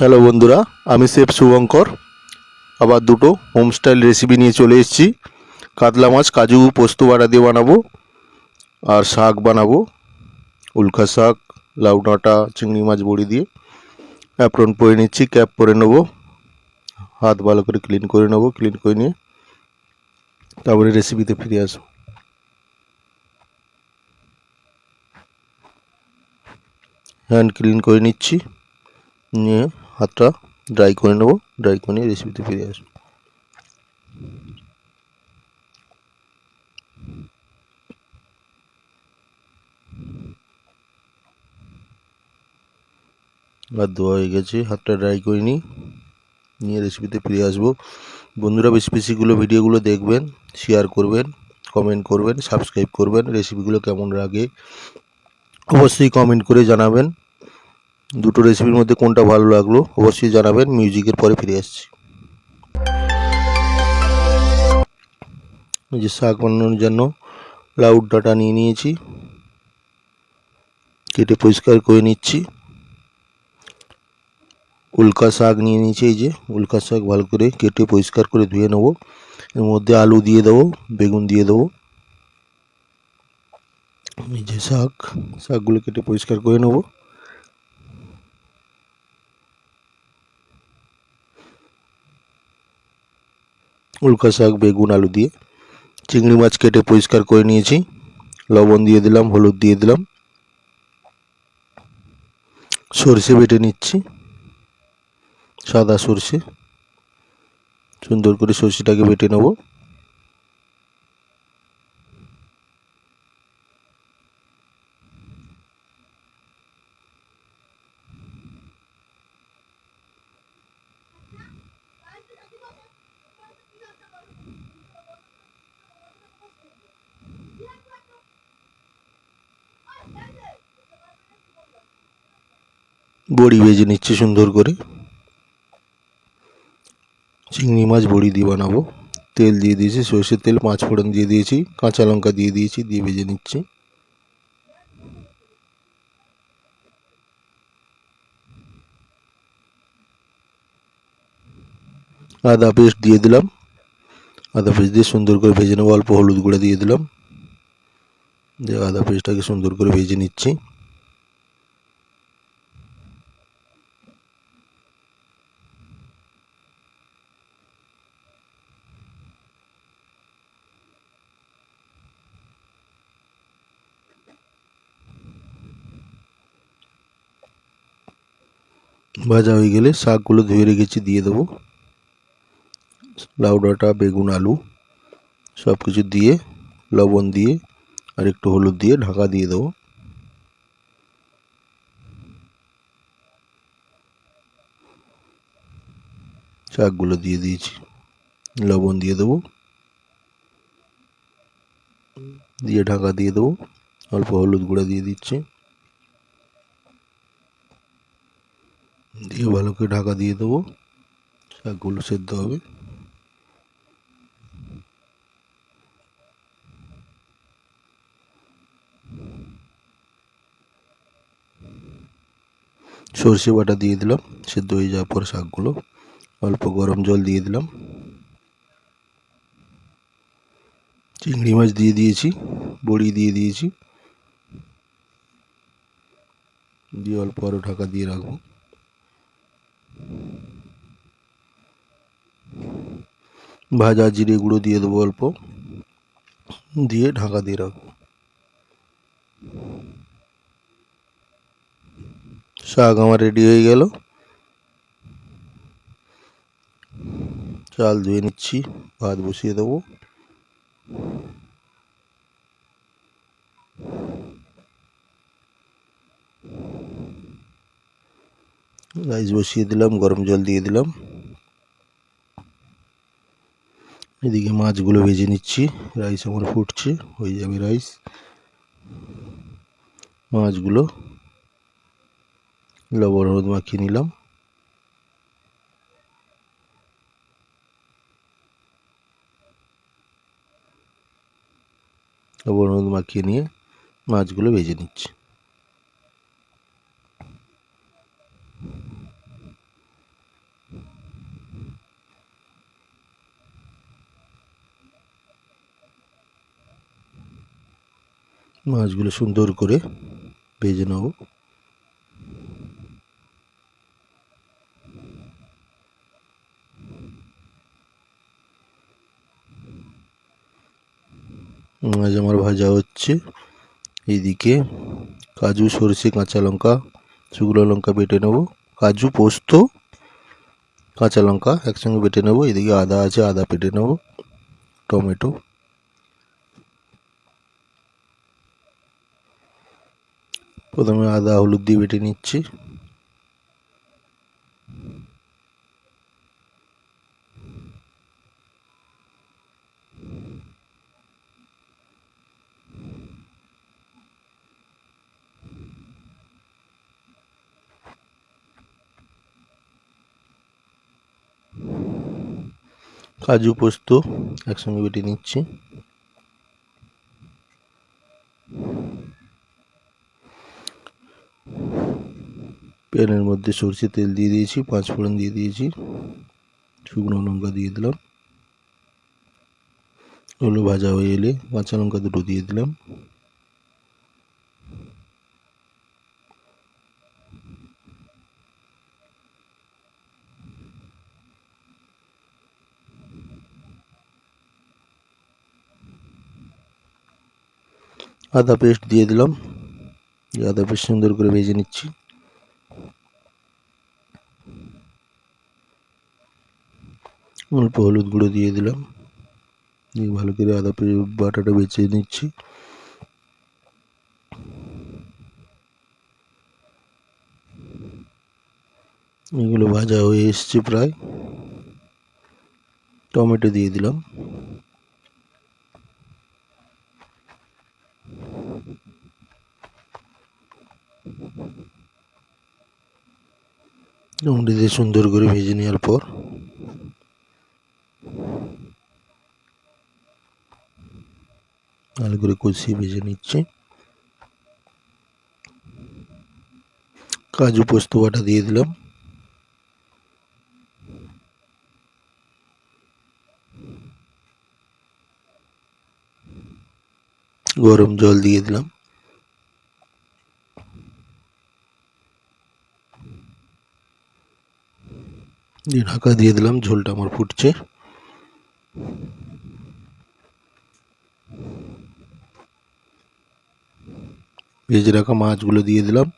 Hello বন্ধুরা, আমি chef Shubhankar. আবার দুটো হোমস্টাইল রেসিপি নিয়ে চলে এসেছি। কাতলা মাছ, কাজু, পোস্ত বাটা দিয়ে বানাবো। আর শাক বানাবো। উল্কা শাক, লাউ ডাঁটা, চিংড়ি মাছ বড়ি দিয়ে। অ্যাপ্রন পরে নিচ্ছি ক্যাপ পরে নেব। হাত ভালো করে ক্লিন করে নেব ক্লিন করে নিয়ে। তারপরে রেসিপিতে ফিরে আসব। হ্যান্ড ক্লিন করে নিচ্ছি। নিয়ে হাতটা ড্রাই করে নেব ড্রাই করে নিয়ে রেসিপিতে ফিরে আসব। আর ধোয়া হয়ে গেছে, হাতটা ড্রাই করে নিই, নিয়ে রেসিপিতে ফিরে আসব। বন্ধুরা বেশি বেশিগুলো ভিডিওগুলো দেখবেন শেয়ার করবেন কমেন্ট করবেন সাবস্ক্রাইব করবেন রেসিপিগুলো কেমন লাগে, অবশ্যই কমেন্ট করে জানাবেন। দুটো রেসিপির মধ্যে কোনটা ভালো লাগল অবশ্যই জানাবেন মিউজিকের পরে ফিরে আসছি। যে শাক বানানোর জন্য লাউ ডাটা নিয়ে নিয়েছি। কেটে পরিষ্কার করে নিচ্ছি। উল্কা শাক নিয়ে নিয়েছি এই যে, উল্কা শাক ভালো করে কেটে পরিষ্কার করে ধুয়ে নেব। এর মধ্যে আলু দিয়ে দেবো, বেগুন দিয়ে দেবো। এই যে শাক, শাকগুলো কেটে পরিষ্কার করে নেব। উল্কা শাক, বেগুন, আলু দিয়ে। চিংড়ি মাছ কেটে পরিষ্কার করে নিয়েছি। লবণ দিয়ে দিলাম, হলুদ দিয়ে দিলাম। সর্ষে বেটে নিচ্ছি। সাদা সর্ষে। সুন্দর করে সর্ষেটাকে বেটে নেব। বড়ি ভেজে নিচ্ছি সুন্দর করে। চিংড়ি মাছ বড়ি দিয়ে বানাবো। তেল দিয়ে দিয়েছি, সর্ষের তেল, পাঁচ ফোড়ন দিয়ে দিয়েছি, কাঁচা লঙ্কা দিয়ে দিয়েছি, দিয়ে ভেজে নিচ্ছি। আদা পেস্ট দিয়ে দিলাম। আদা পেস্ট দিয়ে সুন্দর করে ভেজে নেব, অল্প হলুদ গুঁড়া দিয়ে দিলাম। দিয়ে আদা পেস্টটাকে সুন্দর করে ভেজে নিচ্ছি। ভাজা হয়ে গেলে শাকগুলো ধুয়ে রেখেছি, দিয়ে দেবো। লাউ ডাঁটা, বেগুন, আলু সব কিছু দিয়ে, লবণ দিয়ে আর একটু হলুদ দিয়ে ঢাকা দিয়ে দেবো। শাকগুলো দিয়ে দিয়েছি, লবণ দিয়ে দেবো। দিয়ে ঢাকা দিয়ে দেবো, অল্প হলুদ গুঁড়া দিয়ে দিচ্ছি। দিয়ে ভালো করে ঢাকা দিয়ে দেবো। শাকগুলো সেদ্ধ হবে। সর্ষে বাটা দিয়ে দিলাম, সেদ্ধ হয়ে যাওয়ার পর শাকগুলো। অল্প গরম জল দিয়ে দিলাম। চিংড়ি মাছ দিয়ে দিয়েছি, বড়ি দিয়ে দিয়েছি। দিয়ে অল্প আরও ঢাকা দিয়ে রাখব। ভাজা জিরে গুঁড়ো দিয়ে দেবো অল্প। দিয়ে ঢাকা দিয়ে রাখব। শাক আমার রেডি হয়ে গেল। চাল ধুয়ে নিচ্ছি, ভাত বসিয়ে দেবো। রাইস বসিয়ে দিলাম, গরম জল দিয়ে দিলাম। এদিকে মাছগুলো ভেজে নিচ্ছি রাইস আমার ফুটছে হয়ে যাবে রাইস মাছগুলো লবণ, হলুদ মাখিয়ে নিলাম। লবণ, হলুদ মাখিয়ে নিয়ে মাছগুলো ভেজে নিচ্ছি। মাছগুলো সুন্দর করে ভেজে নেব। মাছ আমার ভাজা হচ্ছে। এইদিকে কাজু, সরষে, কাঁচা লঙ্কা, শুকনো লঙ্কা বেটে নেব। কাজু পোস্ত, কাঁচা লঙ্কা একসঙ্গে বেটে নেব। এদিকে আদা আছে, আদা বেটে নেব। টমেটো। প্রথমে আদা হলুদ দিয়ে বেটে নিচ্ছি। কাজু পোস্ত একসঙ্গে বেটে নিচ্ছি। প্যানের মধ্যে সরষে তেল দিয়ে দিয়েছি পাঁচ ফোড়ন দিয়ে দিয়েছি, শুকনো লঙ্কা দিয়ে দিলাম ওগুলো ভাজা হয়ে এলে কাঁচা লঙ্কা দুটো দিয়ে দিলাম। আদা পেস্ট দিয়ে দিলাম। আদা পেস্ট সুন্দর করে ভেজে নিচ্ছি। অল্প হলুদ গুঁড়ো দিয়ে দিলাম। দিয়ে ভালো করে আদা বাটাটা বেছে নিচ্ছি। এগুলো ভাজা হয়ে এসছে প্রায়। টমেটো দিয়ে দিলাম। টমেটো দিয়ে সুন্দর করে ভেজে নেওয়ার পর ভালো করে কষিয়ে ভেজে নিচ্ছি। কাজু পোস্ত বাটা দিয়ে দিলাম। গরম জল দিয়ে দিলাম। দিয়ে ঢাকা দিয়ে দিলাম, ঝোলটা আমার ফুটছে। ভেজে রাখা মাছগুলো দিয়ে দিলাম।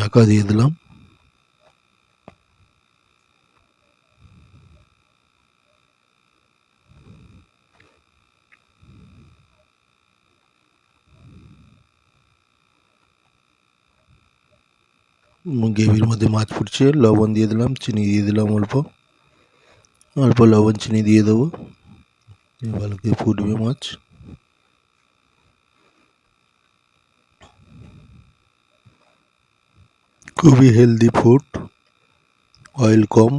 ঢাকা দিয়ে দিলাম। গ্রেভির মধ্যে মাছ ফুটছে, লবণ দিয়ে দিলাম, চিনি দিয়ে দিলাম অল্প। অল্প লবণ, চিনি দিয়ে দেবো। ভালো করে ফুটবে মাছ। খুবই হেলদি ফুড অয়েল কম,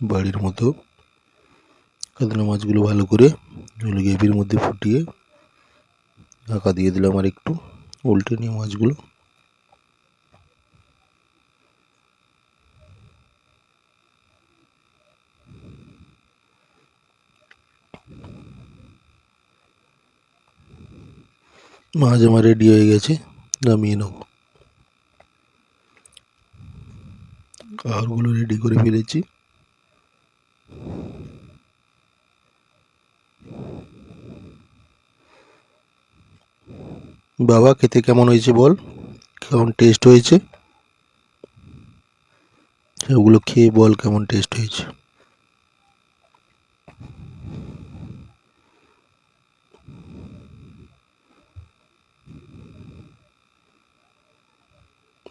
বাড়ির মতো। কাতলা মাছগুলো ভালো করে গ্রেভির মধ্যে ফুটিয়ে ঢাকা দিয়ে দিলাম আর একটু উল্টে নিয়ে মাছগুলো। মাছ আমার রেডি হয়ে গেছে, নামিয়ে নেব। খাবারগুলো রেডি করে ফেলেছি। বাবা, খেতে কেমন হয়েছে বল? কেমন টেস্ট হয়েছে? সেগুলো খেয়ে বল কেমন টেস্ট হয়েছে?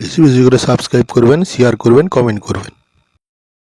বেশি বেশি করে সাবস্ক্রাইব করবেন শেয়ার করবেন কমেন্ট করবেন।